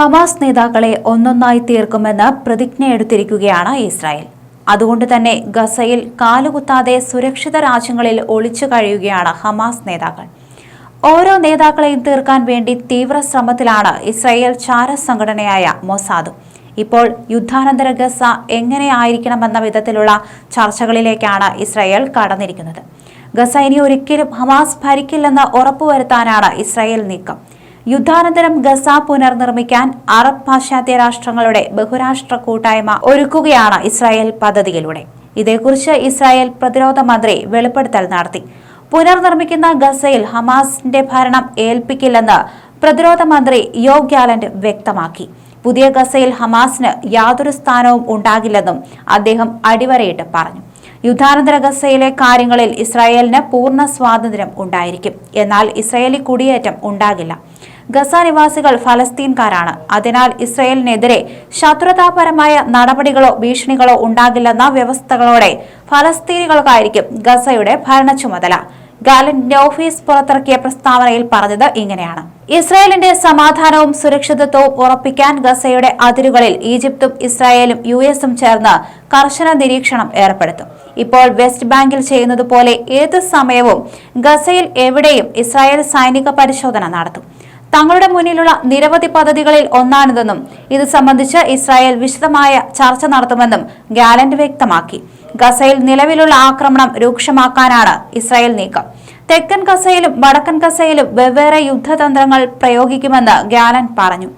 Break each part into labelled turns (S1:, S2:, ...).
S1: Hamas നേതാക്കളെ ഒന്നൊന്നായി തീർക്കുമെന്ന് പ്രതിജ്ഞയെടുത്തിരിക്കുകയാണ് Israel. അതുകൊണ്ട് തന്നെ ഗസയിൽ കാലുകുത്താതെ സുരക്ഷിത രാജ്യങ്ങളിൽ ഒളിച്ചു കഴിയുകയാണ് ഹമാസ് നേതാക്കൾ. ഓരോ നേതാക്കളെയും തീർക്കാൻ വേണ്ടി തീവ്ര ശ്രമത്തിലാണ് ഇസ്രായേൽ ചാര സംഘടനയായ മൊസാദും. ഇപ്പോൾ യുദ്ധാനന്തര ഗസ എങ്ങനെയായിരിക്കണമെന്ന വിധത്തിലുള്ള ചർച്ചകളിലേക്കാണ് ഇസ്രായേൽ കടന്നിരിക്കുന്നത്. ഗസ ഇനി ഒരിക്കലും ഹമാസ് ഭരിക്കില്ലെന്ന് ഉറപ്പുവരുത്താനാണ് ഇസ്രായേൽ നീക്കം. യുദ്ധാനന്തരം ഗസ പുനർനിർമ്മിക്കാൻ അറബ് പാശ്ചാത്യ രാഷ്ട്രങ്ങളുടെ ബഹുരാഷ്ട്ര കൂട്ടായ്മ ഒരുക്കുകയാണ് ഇസ്രായേൽ പദ്ധതിയിലൂടെ. ഇതേക്കുറിച്ച് ഇസ്രായേൽ പ്രതിരോധ മന്ത്രി വെളിപ്പെടുത്തൽ നടത്തി. പുനർനിർമ്മിക്കുന്ന ഗസയിൽ ഹമാസിന്റെ ഭരണം ഏൽപ്പിക്കില്ലെന്ന് പ്രതിരോധ മന്ത്രി യോ ഗ്യാലന്റ് വ്യക്തമാക്കി. പുതിയ ഗസയിൽ ഹമാസിന് യാതൊരു സ്ഥാനവും ഉണ്ടാകില്ലെന്നും അദ്ദേഹം അടിവരയിട്ട് പറഞ്ഞു. യുദ്ധാനന്തര ഗസയിലെ കാര്യങ്ങളിൽ ഇസ്രായേലിന് പൂർണ സ്വാതന്ത്ര്യം ഉണ്ടായിരിക്കും. എന്നാൽ ഇസ്രായേലി കുടിയേറ്റം ഉണ്ടാകില്ല. ഗസ നിവാസികൾ ഫലസ്തീൻകാരാണ്. അതിനാൽ ഇസ്രയേലിനെതിരെ ശത്രുതാപരമായ നടപടികളോ ഭീഷണികളോ ഉണ്ടാകില്ലെന്ന വ്യവസ്ഥകളോടെ ഫലസ്തീനികൾക്കായിരിക്കും ഗസയുടെ ഭരണ ചുമതല ഗാലന്റിന്റെ ഓഫീസ് പുറത്തിറക്കിയ പ്രസ്താവനയിൽ പറഞ്ഞത് ഇങ്ങനെയാണ്. ഇസ്രായേലിന്റെ സമാധാനവും സുരക്ഷിതത്വവും ഉറപ്പിക്കാൻ ഗസയുടെ അതിരുകളിൽ ഈജിപ്തും ഇസ്രായേലും യു എസും ചേർന്ന് കർശന നിരീക്ഷണം ഏർപ്പെടുത്തും. ഇപ്പോൾ വെസ്റ്റ് ബാങ്കിൽ ചെയ്യുന്നത് പോലെ ഏത് സമയവും ഗസയിൽ എവിടെയും ഇസ്രായേൽ സൈനിക പരിശോധന നടത്തും. തങ്ങളുടെ മുന്നിലുള്ള നിരവധി പദ്ധതികളിൽ ഒന്നാണിതെന്നും ഇത് സംബന്ധിച്ച് ഇസ്രായേൽ വിശദമായ ചർച്ച നടത്തുമെന്നും ഗാലന്റ് വ്യക്തമാക്കി. ഗസയിൽ നിലവിലുള്ള ആക്രമണം രൂക്ഷമാക്കാനാണ് ഇസ്രായേൽ നീക്കം. തെക്കൻ കസയിലും വടക്കൻ കസയിലും വെവ്വേറെ യുദ്ധതന്ത്രങ്ങൾ പ്രയോഗിക്കുമെന്ന് ഗ്യാലൻ പറഞ്ഞു.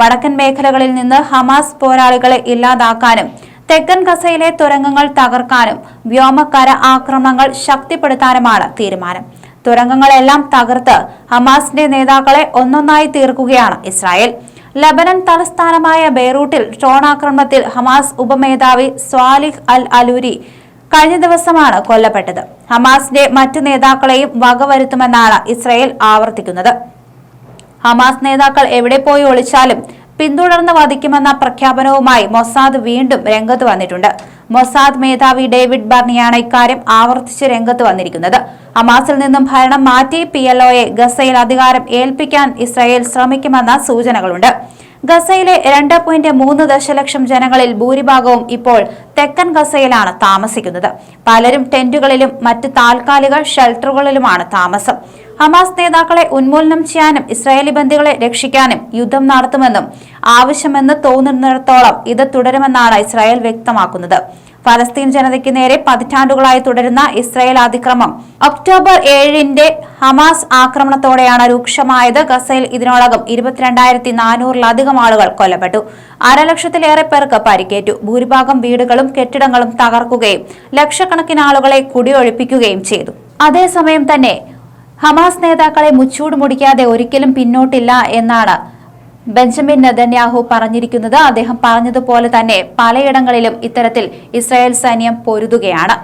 S1: വടക്കൻ മേഖലകളിൽ നിന്ന് ഹമാസ് പോരാളികളെ ഇല്ലാതാക്കാനും തെക്കൻ കസയിലെ തുരങ്കങ്ങൾ തകർക്കാനും വ്യോമക്കര ആക്രമണങ്ങൾ ശക്തിപ്പെടുത്താനുമാണ് തീരുമാനം. തുരങ്കങ്ങളെല്ലാം തകർത്ത് ഹമാസിന്റെ നേതാക്കളെ ഒന്നൊന്നായി തീർക്കുകയാണ് ഇസ്രായേൽ. ലബനൻ തലസ്ഥാനമായ ബെയ്റൂട്ടിൽ ഡ്രോൺ ആക്രമണത്തിൽ ഹമാസ് ഉപമേധാവി സ്വാലിഹ് അൽ അലൂരി കഴിഞ്ഞ ദിവസമാണ് കൊല്ലപ്പെട്ടത്. ഹമാസിന്റെ മറ്റു നേതാക്കളെയും വകവരുത്തുമെന്നാണ് ഇസ്രായേൽ ആവർത്തിക്കുന്നത്. ഹമാസ് നേതാക്കൾ എവിടെ പോയി ഒളിച്ചാലും പിന്തുടർന്ന് വധിക്കുമെന്ന പ്രഖ്യാപനവുമായി മൊസാദ് വീണ്ടും രംഗത്ത് വന്നിട്ടുണ്ട്. മൊസാദ് മേധാവി ഡേവിഡ് ബർണിയാണ് ഇക്കാര്യം ആവർത്തിച്ച് രംഗത്ത് വന്നിരിക്കുന്നത്. ഹമാസിൽ നിന്നും ഭരണം മാറ്റി പി എൽ ഗസയിൽ അധികാരം ഏൽപ്പിക്കാൻ ഇസ്രായേൽ ശ്രമിക്കുമെന്ന സൂചനകളുണ്ട്. ഗസയിലെ രണ്ട് പോയിന്റ് മൂന്ന് ദശലക്ഷം ജനങ്ങളിൽ ഭൂരിഭാഗവും ഇപ്പോൾ തെക്കൻ ഗസയിലാണ് താമസിക്കുന്നത്. പലരും ടെന്റുകളിലും മറ്റ് താൽക്കാലിക ഷെൽട്ടറുകളിലുമാണ് താമസം. ഹമാസ് നേതാക്കളെ ഉന്മൂലനം ചെയ്യാനും ഇസ്രായേലി ബന്ദികളെ രക്ഷിക്കാനും യുദ്ധം നടത്തുമെന്നും ആവശ്യമെന്ന് തോന്നുന്നിടത്തോളം ഇത് തുടരുമെന്നാണ് ഇസ്രായേൽ വ്യക്തമാക്കുന്നത്. ഫലസ്തീൻ ജനതയ്ക്ക് നേരെ പതിറ്റാണ്ടുകളായി തുടരുന്ന ഇസ്രായേൽ അതിക്രമം. ഒക്ടോബർ ഏഴിന്റെ ഹമാസ് ആക്രമണത്തോടെയാണ് രൂക്ഷമായത് ഗസയിൽ ഇതിനോടകം ഇരുപത്തിരണ്ടായിരത്തി നാനൂറിലധികം ആളുകൾ കൊല്ലപ്പെട്ടു. അരലക്ഷത്തിലേറെ പേർക്ക് പരിക്കേറ്റു. ഭൂരിഭാഗം വീടുകളും കെട്ടിടങ്ങളും തകർക്കുകയും ലക്ഷക്കണക്കിന് ആളുകളെ കുടിയൊഴിപ്പിക്കുകയും ചെയ്തു. അതേസമയം തന്നെ ഹമാസ് നേതാക്കളെ മുച്ചൂട് മുടിക്കാതെ ഒരിക്കലും പിന്നോട്ടില്ല എന്നാണ് ബെഞ്ചമിൻ നെതന്യാഹു പറഞ്ഞിരിക്കുന്നത് അദ്ദേഹം പറഞ്ഞതുപോലെ തന്നെ പലയിടങ്ങളിലും ഇത്തരത്തിൽ ഇസ്രായേൽ സൈന്യം പൊരുതുകയാണ്.